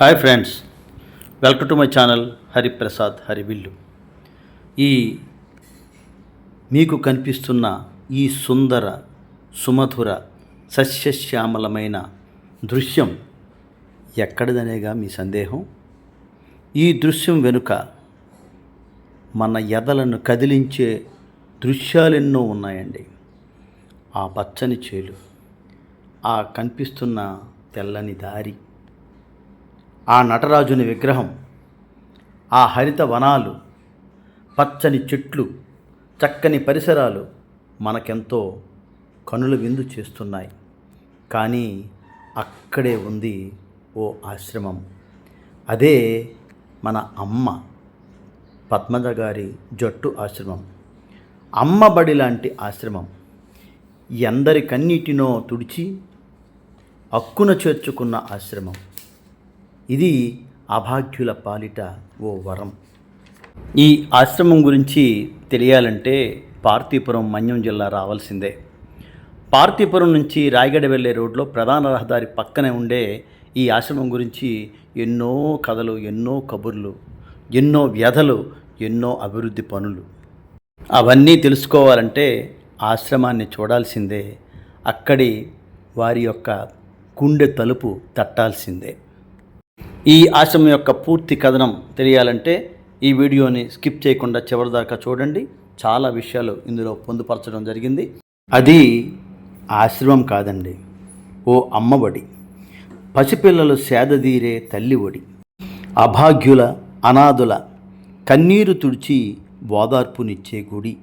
Hi friends welcome to my channel Hariprasad Harivillu. ఈ మీకు కనిపిస్తున్న ఈ సుందర సుమధుర సస్యశ్యామలమైన దృశ్యం ఎక్కడిదనేగా మీ సందేహం? ఈ దృశ్యం వెనుక మన ఎదలను కదిలించే దృశ్యాలెన్నో ఉన్నాయండి. ఆ పచ్చని చేలు ఆ కనిపిస్తున్న తెల్లని దారి ఆ నటరాజుని విగ్రహం ఆ హరిత వనాలు పచ్చని చెట్లు చక్కని పరిసరాలు మనకెంతో కనుల విందు చేస్తున్నాయి. కానీ అక్కడే ఉంది ఓ ఆశ్రమం. అదే మన అమ్మ పద్మజ గారి జట్టు ఆశ్రమం. అమ్మబడి లాంటి ఆశ్రమం. ఎందరి కన్నీటినో తుడిచి అక్కున చేర్చుకున్న ఆశ్రమం. ఇది అభాగ్యుల పాలిట ఓ వరం. ఈ ఆశ్రమం గురించి తెలియాలంటే పార్తీపురం మన్యం జిల్లా రావాల్సిందే. పార్తీపురం నుంచి రాయగడ వెళ్ళే రోడ్లో ప్రధాన రహదారి పక్కనే ఉండే ఈ ఆశ్రమం గురించి ఎన్నో కథలు ఎన్నో కబుర్లు ఎన్నో వ్యధలు ఎన్నో అభివృద్ధి పనులు. అవన్నీ తెలుసుకోవాలంటే ఆశ్రమాన్ని చూడాల్సిందే. అక్కడి వారి యొక్క గుండె తలుపు తట్టాల్సిందే. ఈ ఆశ్రమం యొక్క పూర్తి కథనం తెలియాలంటే ఈ వీడియోని స్కిప్ చేయకుండా చివరిదాకా చూడండి. చాలా విషయాలు ఇందులో పొందుపరచడం జరిగింది. అది ఆశ్రమం కాదండి. ఓ అమ్మఒడి. పసిపిల్లలు సేదదీరే తల్లి ఒడి. అభాగ్యుల అనాథుల కన్నీరు తుడిచి ఓదార్పునిచ్చే గుడి.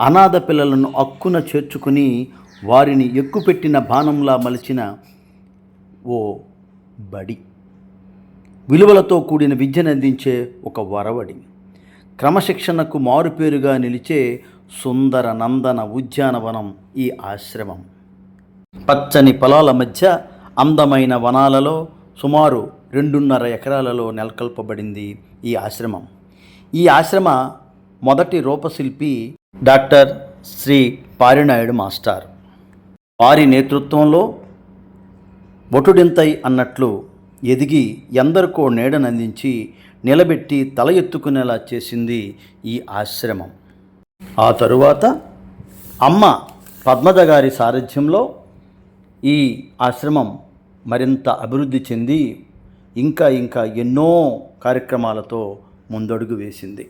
అనాథ పిల్లలను అక్కున చేర్చుకుని వారిని ఎక్కుపెట్టిన బాణంలా మలిచిన ఓ బడి. విలువలతో కూడిన విద్యను అందించే ఒక వరవడి. క్రమశిక్షణకు మారుపేరుగా నిలిచే సుందర నందన ఉద్యానవనం ఈ ఆశ్రమం. పచ్చని పొలాల మధ్య అందమైన వనాలలో సుమారు రెండున్నర ఎకరాలలో నెలకొల్పబడింది ఈ ఆశ్రమం. ఈ ఆశ్రమ మొదటి రూపశిల్పి డాక్టర్ శ్రీ పారినాయుడు మాస్టర్. వారి నేతృత్వంలో ఒటుడింతై అన్నట్లు ఎదిగి ఎందరికో నీడనందించి నిలబెట్టి తల ఎత్తుకునేలా చేసింది ఈ ఆశ్రమం. ఆ తరువాత అమ్మ పద్మద గారి సారథ్యంలో ఈ ఆశ్రమం మరింత అభివృద్ధి చెంది ఇంకా ఇంకా ఎన్నో కార్యక్రమాలతో ముందడుగు వేసింది.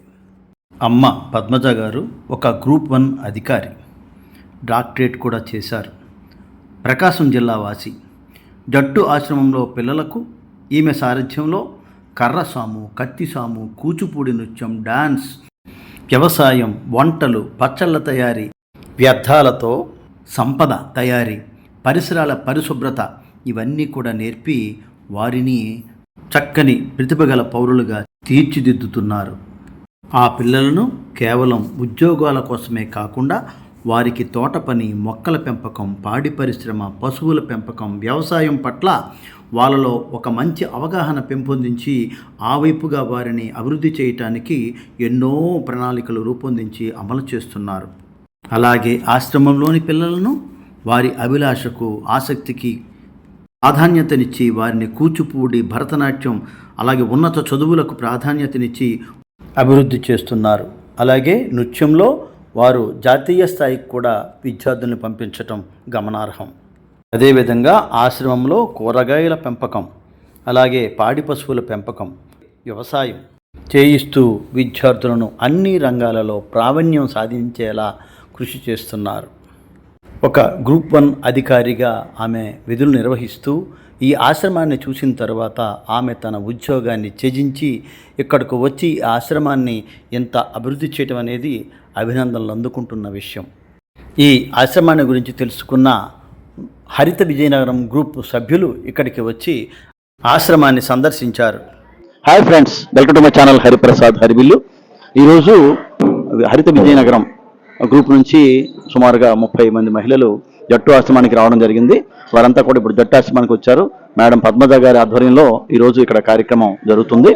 అమ్మ పద్మజ గారు ఒక గ్రూప్ వన్ అధికారి. డాక్టరేట్ కూడా చేశారు. ప్రకాశం జిల్లా వాసి. జట్టు ఆశ్రమంలో పిల్లలకు ఈమె సారథ్యంలో కర్రసాము కత్తిసాము కూచిపూడి నృత్యం డాన్స్ వ్యవసాయం వంటలు పచ్చళ్ళ తయారీ వ్యర్థాలతో సంపద తయారీ పరిసరాల పరిశుభ్రత ఇవన్నీ కూడా నేర్పి వారిని చక్కని ప్రతిభగల పౌరులుగా తీర్చిదిద్దుతున్నారు. ఆ పిల్లలను కేవలం ఉద్యోగాల కోసమే కాకుండా వారికి తోట పని మొక్కల పెంపకం పాడి పరిశ్రమ పశువుల పెంపకం వ్యవసాయం పట్ల వాళ్ళలో ఒక మంచి అవగాహన పెంపొందించి ఆ వైపుగా వారిని అభివృద్ధి చేయటానికి ఎన్నో ప్రణాళికలు రూపొందించి అమలు చేస్తున్నారు. అలాగే ఆశ్రమంలోని పిల్లలను వారి అభిలాషకు ఆసక్తికి ప్రాధాన్యతనిచ్చి వారిని కూచిపూడి భరతనాట్యం అలాగే ఉన్నత చదువులకు ప్రాధాన్యతనిచ్చి అభివృద్ధి చేస్తున్నారు. అలాగే నృత్యంలో వారు జాతీయ స్థాయికి కూడా విద్యార్థులను పంపించటం గమనార్హం. అదేవిధంగా ఆశ్రమంలో కూరగాయల పెంపకం అలాగే పాడి పశువుల పెంపకం వ్యవసాయం చేయిస్తూ విద్యార్థులను అన్ని రంగాలలో ప్రావీణ్యం సాధించేలా కృషి చేస్తున్నారు. ఒక గ్రూప్ వన్ అధికారిగా ఆమె విధులు నిర్వహిస్తూ ఈ ఆశ్రమాన్ని చూసిన తర్వాత ఆమె తన ఉద్యోగాన్ని త్యజించి ఇక్కడకు వచ్చి ఈ ఆశ్రమాన్ని ఎంత అభివృద్ధి చేయడం అనేది అభినందనలు అందుకుంటున్న విషయం. ఈ ఆశ్రమాన్ని గురించి తెలుసుకున్న హరిత విజయనగరం గ్రూప్ సభ్యులు ఇక్కడికి వచ్చి ఆశ్రమాన్ని సందర్శించారు. Hi friends welcome to my channel Hariprasad హరిబిల్లు ఈరోజు హరిత విజయనగరం గ్రూప్ నుంచి సుమారుగా ముప్పై మంది మహిళలు జట్టు ఆశ్రమానికి రావడం జరిగింది. వారంతా కూడా ఇప్పుడు జట్టు ఆశ్రమానికి వచ్చారు. మేడం పద్మజ గారి ఆధ్వర్యంలో ఈరోజు ఇక్కడ కార్యక్రమం జరుగుతుంది.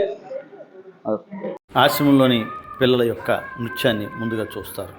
ఆశ్రమంలోని పిల్లల యొక్క నృత్యాన్ని ముందుగా చూస్తారు.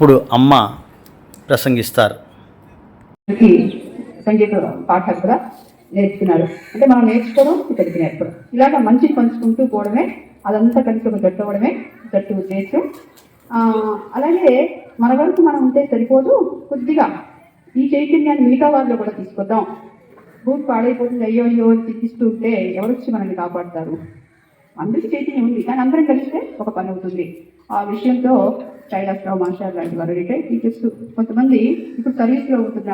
ఇప్పుడు అమ్మ ప్రసంగిస్తారు. సంగీత పాఠాలు కూడా నేర్చుకున్నారు. అంటే మనం నేర్చుకోవడం ఇక్కడికి నేర్పడం ఇలాగ మంచి పంచుకుంటూ పోవడమే అదంతా కలిసి ఒక జట్టు అవ్వడమే జట్టు ఉద్దేశం. అలాగే మన వరకు మనం ఉంటే సరిపోదు కొద్దిగా ఈ చైతన్యాన్ని మిగతా వాళ్ళు కూడా తీసుకొద్దాం. భూమి పాడైపోతుంది అయ్యో అయ్యో అని చిక్కిస్తూ ఉంటే ఎవరొచ్చి మనల్ని కాపాడతారు? అందరికీ చైతన్యం ఉంది కానీ అందరం కలిస్తే ఒక పని అవుతుంది. ఆ విషయంతో కైలాసరావు మాస్టర్ లాంటి వారు రిటైర్ టీచర్స్ కొంతమంది ఇప్పుడు సర్వీస్లో ఉంటున్న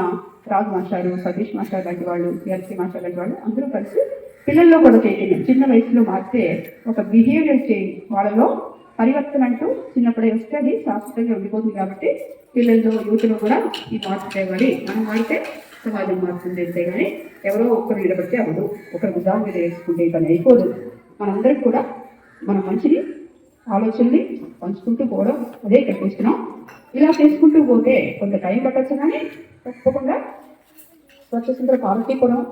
రాజ్ మాస్టారు సతీష్ మాస్టర్ లాంటి వాళ్ళు ఎల్సీ మాస్టర్ లాంటి వాళ్ళు అందరూ కలిసి పిల్లల్లో కూడా చేయండి చిన్న వయసులో మారితే ఒక బిహేవియర్ చేంజ్ వాళ్ళలో పరివర్తన అంటూ చిన్నప్పుడే వస్తే అది శాశ్వతంగా ఉండిపోతుంది కాబట్టి పిల్లల్లో యూత్లో కూడా ఈ మార్పు తేవాలి. మనం వాడితే సమాజం మారుతుంది అంతే కానీ ఎవరో ఒకరు నిలబడితే అవ్వదు. ఒకరు ఉదాహరణ మీద వేసుకుంటే పని అయిపోదు. మనందరికి కూడా మన మంచిని ఆలోచనని పంచుకుంటూ పోవడం అదే ఇక్కడ చేస్తున్నాం. ఇలా చేసుకుంటూ పోతే కొంత టైం పట్టచ్చు కానీ తప్పకుండా స్వచ్ఛ సుందర పార్వతీపురం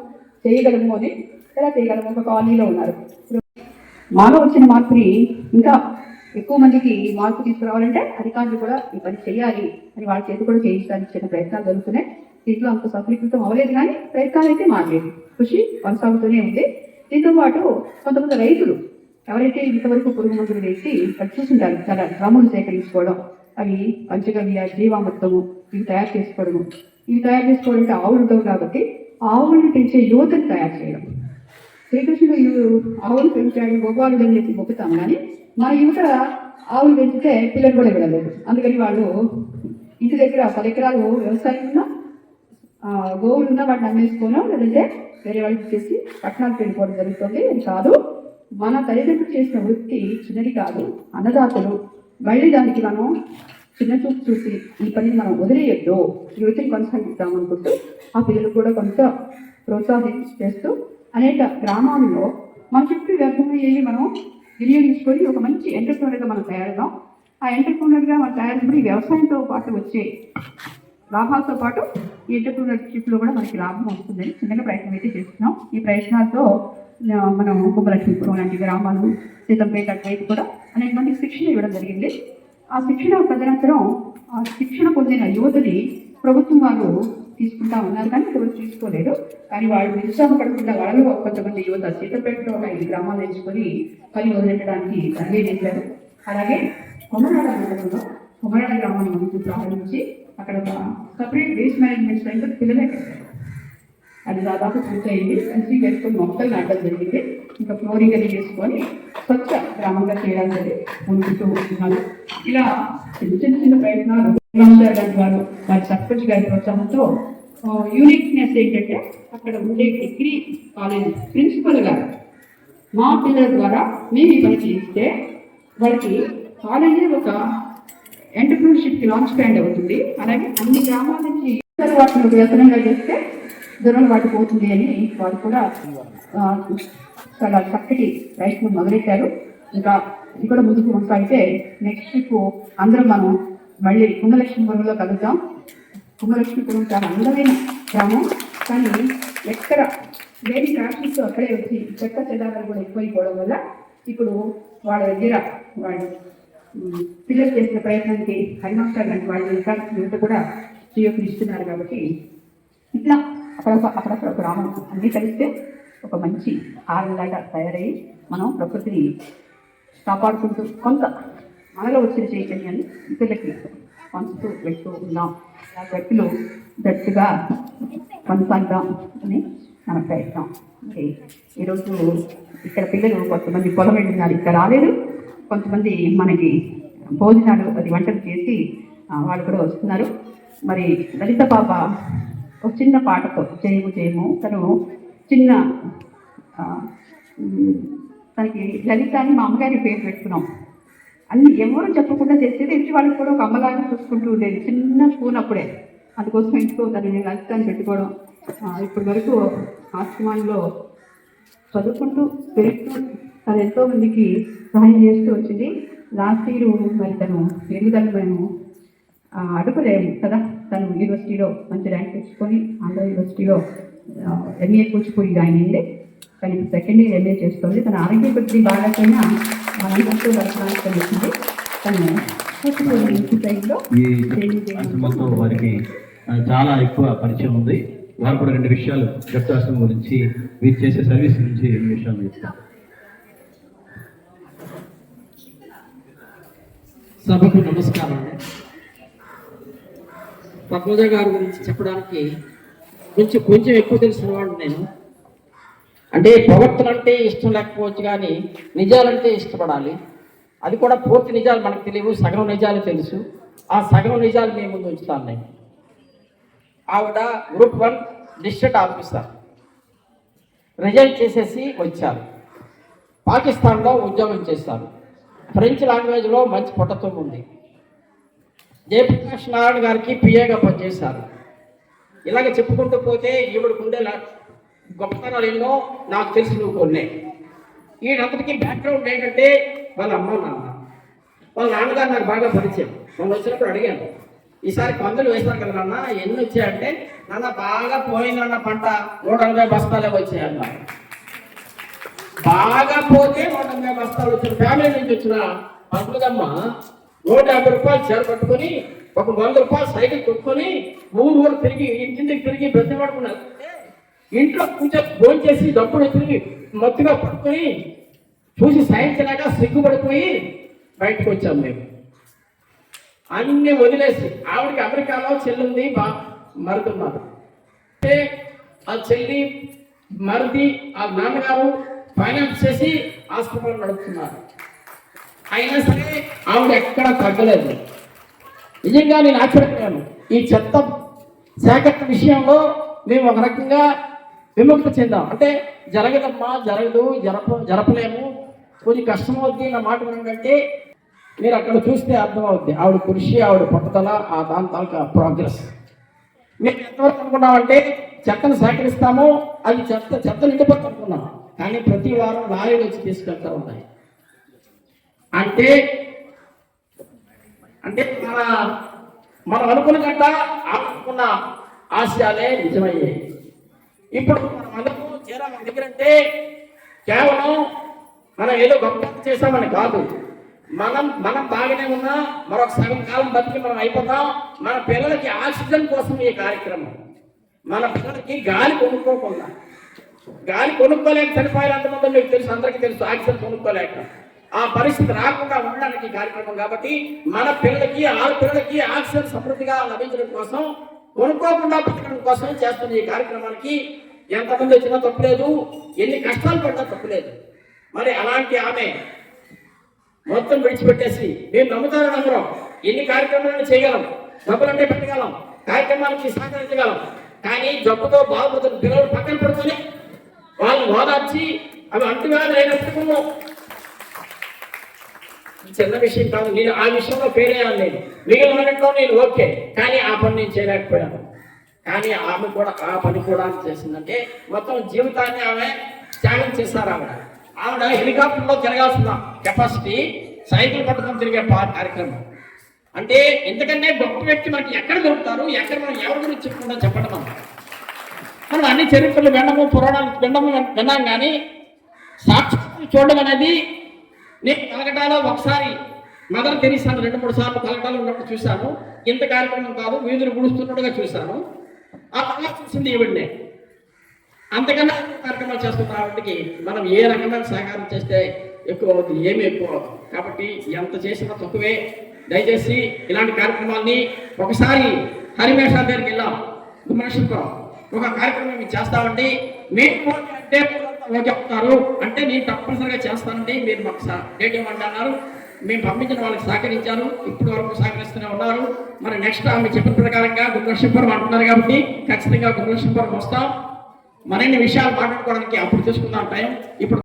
చేయగలము అని ఎలా చేయగలము? ఒక కాలనీలో ఉన్నారు. మాలో వచ్చిన మార్పుని ఇంకా ఎక్కువ మందికి మార్పు తీసుకురావాలంటే అధికారులు కూడా ఈ పని చేయాలి అని వాళ్ళ చేతి కూడా చేయించడానికి చిన్న ప్రయత్నాలు జరుగుతున్నాయి. దీంట్లో అంత సఫలీకృతం అవ్వలేదు కానీ ప్రయత్నాలు అయితే మారలేదు. కృషి కొనసాగుతూనే ఉంది. దీంతో పాటు కొంతమంది రైతులు ఎవరైతే ఇంతవరకు పురుగు మందులు వేసి చూసుంటారు చాలా డ్రమ్ములు సేకరించుకోవడం అవి పంచగవ్య జీవామృతము ఇవి తయారు చేసుకోవడము. ఇవి తయారు చేసుకోవాలంటే ఆవులు ఉండవు కాబట్టి ఆవులను పెంచే యువతను తయారు చేయడం. శ్రీకృష్ణుడు ఆవులు పెంచాడు గోపాలుడు అని చెప్పి మొక్కుతాం కానీ మన యువత ఆవులు పెంచితే పిల్లలు కూడా వెళ్ళలేదు అందుకని వాళ్ళు ఇంటి దగ్గర పది ఎకరాలు వ్యవసాయం ఉన్నా గోవులు ఉన్న వాటిని అమ్మేసుకోవడం లేదంటే వేరే వాళ్ళకి ఇచ్చేసి పట్టణాలకు వెళ్ళిపోవడం జరుగుతుంది. కాదు. మన తల్లిదండ్రులు చేసిన వృత్తి చిన్నది కాదు అన్నదాతలు. మళ్ళీ దానికి మనం చిన్న చూపు చూసి ఈ పనిని మనం వదిలేయొద్దు. ఈ వృత్తిని కొనసాగిద్దాం అనుకుంటూ ఆ పిల్లలు కూడా కొంత ప్రోత్సాహం చేస్తూ అనేక గ్రామాల్లో మన చుట్టూ వ్యర్థమయ్యేవి మనం వినియోగించుకొని ఒక మంచి ఎంటర్ప్రీనర్గా మనం తయారుదాం ఆ ఎంటర్ప్రీనర్గా మనం తయారైనప్పుడు ఈ వ్యవసాయంతో పాటు వచ్చే లాభాలతో పాటు ఈ ఎంటర్ప్రీనర్షిప్లో కూడా మనకి లాభం వస్తుందని చిన్నగా ప్రయత్నం అయితే చేస్తున్నాం. ఈ ప్రయత్నాలతో మనం కుంభలక్ష్మీపురం లాంటి గ్రామాలు సీతంపేట అటువైపు కూడా అనేటువంటి శిక్షణ ఇవ్వడం జరిగింది. ఆ శిక్షణ తదనంతరం ఆ శిక్షణ పొందిన యువతని ప్రభుత్వం వాళ్ళు తీసుకుంటా ఉన్నారు కానీ ఎవరు తీసుకోలేదు. కానీ వాళ్ళు నిరుత్సాహపడకుండా వాళ్ళలో కొంతమంది యువత సీతంపేటలో ఉన్న ఈ గ్రామాలు ఎంచుకొని పని మొదలెట్టడానికి రంగే చేశారు అలాగే కొమరాడ మండలంలో కొమరాడ గ్రామాన్ని ముందు ప్రారంభించి అక్కడ ఒక సపరేట్ వేస్ట్ మేనేజ్మెంట్ సెంటర్ పిల్లలే కట్టారు. అది దాదాపు పూర్తయింది. కలిసి వేసుకొని మొక్కలు నాటడం జరిగింది. ఇంకా ఫ్లోరింగ్ అది చేసుకొని స్వచ్ఛ గ్రామంగా చేయడానికి ముందుతూ ఉంటున్నాను ఇలా చిన్న చిన్న చిన్న ప్రయత్నాలు గారి వారు వారి సర్పంచ్ గారి ప్రోత్సాహంతో యూనిక్నెస్ ఏంటంటే అక్కడ ఉండే డిగ్రీ కాలేజ్ ప్రిన్సిపల్ గారు మా పిల్లల ద్వారా మేము ఈ పని చేయిస్తే కాలేజీ ఒక ఎంటర్ప్రీనర్షిప్కి లాంచ్ ప్యాండ్ అవుతుంది. అలాగే అన్ని గ్రామాల నుంచి వాటిని ఒక వ్యసనంగా చేస్తే దూరం వాటి పోతుంది అని వారు కూడా చాలా చక్కటి ప్రయత్నం మొదలెట్టారు. ఇంకా ఇది కూడా ముందుకు కొనసాగితే నెక్స్ట్ వీక్ అందరం మనం మళ్ళీ కుంభలక్ష్మీపురంలో కలుద్దాం. కుంభలక్ష్మీపురం చాలా అందమైన గ్రామం కానీ ఎక్కడ లేని ట్రాఫిక్ అక్కడే వచ్చి చెత్త చెదారాలు కూడా ఎక్కువైపోవడం వల్ల ఇప్పుడు వాళ్ళ దగ్గర వాళ్ళు పిల్లలు చేసిన ప్రయత్నానికి హరిమాస్టర్ లాంటి వాళ్ళు ఇంకా కూడా చేయూతలు ఇస్తున్నారు కాబట్టి ఇట్లా. అక్కడ అక్కడక్కడ గ్రామం అన్నీ కలిస్తే ఒక మంచి ఆరంలాగా తయారయ్యి మనం ప్రకృతిని కాపాడుకుంటూ కొంత మనలో వచ్చిన చైతన్యాన్ని ఇతరులకి పంచుతూ వెళ్తూ ఉన్నాం. ఆ గట్టులో గట్టిగా కొనసాగుదాం అని మన ప్రయత్నం. ఓకే. ఈరోజు ఇక్కడ పిల్లలు కొంతమంది పొలం వెళ్ళినారు ఇక్కడ రాలేదు. కొంతమంది మనకి భోజనాలు అది వంటలు చేసి వాళ్ళు కూడా వస్తున్నారు. మరి లలిత పాప ఒక చిన్న పాటతో చేయము చేయము. తను చిన్న తనకి లలిత అని మా అమ్మగారి పేరు పెట్టుకున్నాం. అన్ని ఎవరు చెప్పకుండా చేసేది ఇంటి వాళ్ళకి కూడా ఒక అమ్మలాగా చూసుకుంటూ ఉండేది. చిన్న స్పూన్ అప్పుడే. అందుకోసం ఇంట్లో తను లలిత అని పెట్టుకోవడం ఇప్పటి వరకు ఆశ్రమాల్లో చదువుకుంటూ పెరుగుతూ తను ఎంతో మందికి సహాయం చేస్తూ వచ్చింది. లాస్ట్ ఇయర్ మరి తను ఎదుగుదల మేము అడుగులేము కదా. తను యూనివర్సిటీలో మంచి ర్యాంక్ తెచ్చుకొని ఆంధ్ర యూనివర్సిటీలో ఎంఏ కూచిపూడి జాయిన్ అయింది. కానీ సెకండ్ ఇయర్ ఎంఏ చేస్తుంది. తన ఆరోగ్య కొద్ది బాగాపోయినా మనందరితో దర్శనానికి కలిసింది తను కూచిపూడి ఇన్స్టిట్యూట్లో వారికి చాలా ఎక్కువ పరిచయం ఉంది. వారు కూడా రెండు విషయాలు ఆశ్రమం గురించి వీరు చేసే సర్వీస్ గురించి రెండు విషయాలు చెప్తారు సభకు నమస్కారం పద్మజ గారి గురించి చెప్పడానికి కొంచెం కొంచెం ఎక్కువ తెలిసిన వాడిని నేను. అంటే ప్రవర్తన అంటే ఇష్టం లేకపోవచ్చు కానీ నిజాలంటే ఇష్టపడాలి. అది కూడా పూర్తి నిజాలు మనకు తెలియవు సగం నిజాలు తెలుసు. ఆ సగం నిజాలు మీ ముందు ఉంచుతాను నేను. ఆవిడ group one district officer. Resign చేసేసి వచ్చారు. పాకిస్తాన్లో ఉద్యోగం చేస్తారు ఫ్రెంచ్ లాంగ్వేజ్లో మంచి పట్టత్వం ఉంది జయప్రకాష్ నారాయణ గారికి పిఏగా పనిచేశారు. ఇలాగ చెప్పుకుంటూ పోతే ఈవిడకు ఉండే గొప్పతనాలు ఎన్నో నాకు తెలిసి నువ్వు కొన్నే. ఈయనంతటికీ బ్యాక్గ్రౌండ్ ఏంటంటే వాళ్ళ అమ్మ నాన్న. వాళ్ళ నాన్నగారు నాకు బాగా పరిచయం. మొన్న వచ్చినప్పుడు అడిగాను ఈసారి పందులు వేశారు కదా నాన్న ఎన్ని వచ్చాయంటే? నాన్న బాగా పోయిందన్న పంట. నూట ఎనభై బస్తాలే వచ్చాయన్న బాగా పోతే నూట ఎనభై బస్తాలు వచ్చిన ఫ్యామిలీ నుంచి వచ్చిన పంతులమ్మ నూట యాభై రూపాయలు చీర ఒక వంద రూపాయలు సైకిల్ కొట్టుకొని ఊరు ఊరు తిరిగి ఇంటింటికి తిరిగి బ్రతిమాడుకున్నారు ఇంట్లో కూర్చొని ఫోన్ చేసి డబ్బులు తిరిగి మత్తుగా పట్టుకొని చూసి సాయించలేక సిగ్గుపడిపోయి బయటకు వచ్చాము మేము. అన్ని వదిలేసి ఆవిడకి అమెరికాలో చెల్లుంది బా మరుతున్నారు అంటే ఆ చెల్లి మరిది ఆ నాన్నగారు ఫైనాన్స్ చేసి ఆస్పత్రులు నడుపుతున్నారు. అయినా సరే ఆవిడ ఎక్కడ తగ్గలేదు. నిజంగా నేను ఆశ్చర్యపోయాను. ఈ చెత్త సేకరణ విషయంలో మేము ఒక రకంగా విముక్తి చెందాం. అంటే జరగదమ్మా జరగదు జరప జరపలేము. కొంచెం కష్టం అవుద్ది నా మాట ఏంటంటే మీరు అక్కడ చూస్తే అర్థమవుద్ది. ఆవిడ కృషి ఆవిడ పట్టుదల ఆ దాని తాలూకా ప్రోగ్రెస్ మేము ఎంతవరకు అనుకున్నామంటే చెత్తను సేకరిస్తామో అది చెత్త చెత్త నిండిపోతుంది అనుకున్నాం. కానీ ప్రతి వారం లారీలు వచ్చి తీసుకెళ్తా ఉన్నాయి అంటే అంటే మన మనం అనుకున్న గంట అనుకున్న ఆశయాలే నిజమయ్యాయి ఇప్పుడు మనం అందరూ చేరా మన దగ్గర అంటే కేవలం మనం ఏదో గొప్ప చేసామని కాదు. మనం మనం బాగానే ఉన్నా మరొక సగం కాలం బతికి మనం అయిపోతాం. మన పిల్లలకి ఆక్సిజన్ కోసం ఈ కార్యక్రమం. మన పిల్లలకి గాలి కొనుక్కోకుండా. గాలి కొనుక్కోలేక చనిపోయారు అంతమంది మీకు తెలుసు అందరికీ తెలుసు ఆక్సిజన్ కొనుక్కోలేక. ఆ పరిస్థితి రాకుండా ఉండడానికి కార్యక్రమం కాబట్టి మన పిల్లలకి ఆ పిల్లలకి ఆక్సిజన్ సమృద్ధిగా లభించడం కోసం కొనుక్కోకుండా బతకడం కోసం చేస్తున్న ఈ కార్యక్రమానికి ఎంతమంది వచ్చినా తప్పులేదు ఎన్ని కష్టాలు పడినా తప్పులేదు. మరి అలాంటి ఆమె మొత్తం విడిచిపెట్టేసి మేము నమ్ముతారు నమ్మరం ఎన్ని కార్యక్రమాలను చేయగలం డబ్బులంటే పెట్టగలం కార్యక్రమాలకి సహకరించగలం కానీ జబ్బుతో బాధపడుతున్న పిల్లలు పక్కన పడుతూనే వాళ్ళని ఓదార్చి అవి అంటువ్యాధులు అయినప్పుడు చిన్న విషయం కాదు నేను ఆ విషయంలో పేరేయాలి నేను. మిగిలినట్లో నేను ఓకే కానీ ఆ పని నేను చేయలేకపోయాను. కానీ ఆమె కూడా ఆ పని కూడా చేసిందంటే మొత్తం జీవితాన్ని ఆమె త్యాగం చేశారు ఆవిడ. ఆవిడ హెలికాప్టర్లో తిరగాల్సిన కెపాసిటీ సైకిల్ పట్టుకొని తిరిగే కార్యక్రమం. అంటే ఎందుకంటే గొప్ప వ్యక్తి మనకి ఎక్కడ దొరుకుతారు? ఎక్కడ మనం ఎవరి గురించి చెప్పుకుంటాం చెప్పడం మనం మనం అన్ని చరిత్రలు వినము పురాణాలు వినము విన్నాం కానీ సాక్షి చూడడం అనేది నేను కలకటాలో ఒకసారి మదర్ తెరీసాను రెండు మూడు సార్లు కలకటాలో ఉన్నప్పుడు చూశాను. ఇంత కార్యక్రమం కాదు వీధులు గుడుస్తున్నట్టుగా చూశాను. ఆ తర్వాత చూసింది ఈవిడ్నే. అంతకన్నా కార్యక్రమాలు చేస్తున్న ఆవిడకి మనం ఏ రకమైన సహకారం చేస్తే ఎక్కువ అవుతుంది ఏమి ఎక్కువ అవుతుంది? కాబట్టి ఎంత చేసినా తక్కువే. దయచేసి ఇలాంటి కార్యక్రమాల్ని ఒకసారి హరిమేషా దగ్గరికి వెళ్ళాం. గుమ్మనశంకరం ఒక కార్యక్రమం చేస్తామండి. మేము అంటే చెప్తారు. అంటే నేను తప్పనిసరిగా చేస్తానండి. మీరు మాకు సా- డేట్ ఇవ్వండి అన్నారు. మేము పంపించిన వాళ్ళకి సహకరించారు. ఇప్పటి వరకు సహకరిస్తూనే ఉన్నారు. మరి నెక్స్ట్ ఆమె చెప్పిన ప్రకారంగా గుమ్మనశంకరం అంటున్నారు కాబట్టి ఖచ్చితంగా గుమ్మనశంకరం వస్తాం. మరిన్ని విషయాలు మాట్లాడుకోవడానికి అప్పుడు తీసుకుందాం టైం. ఇప్పుడు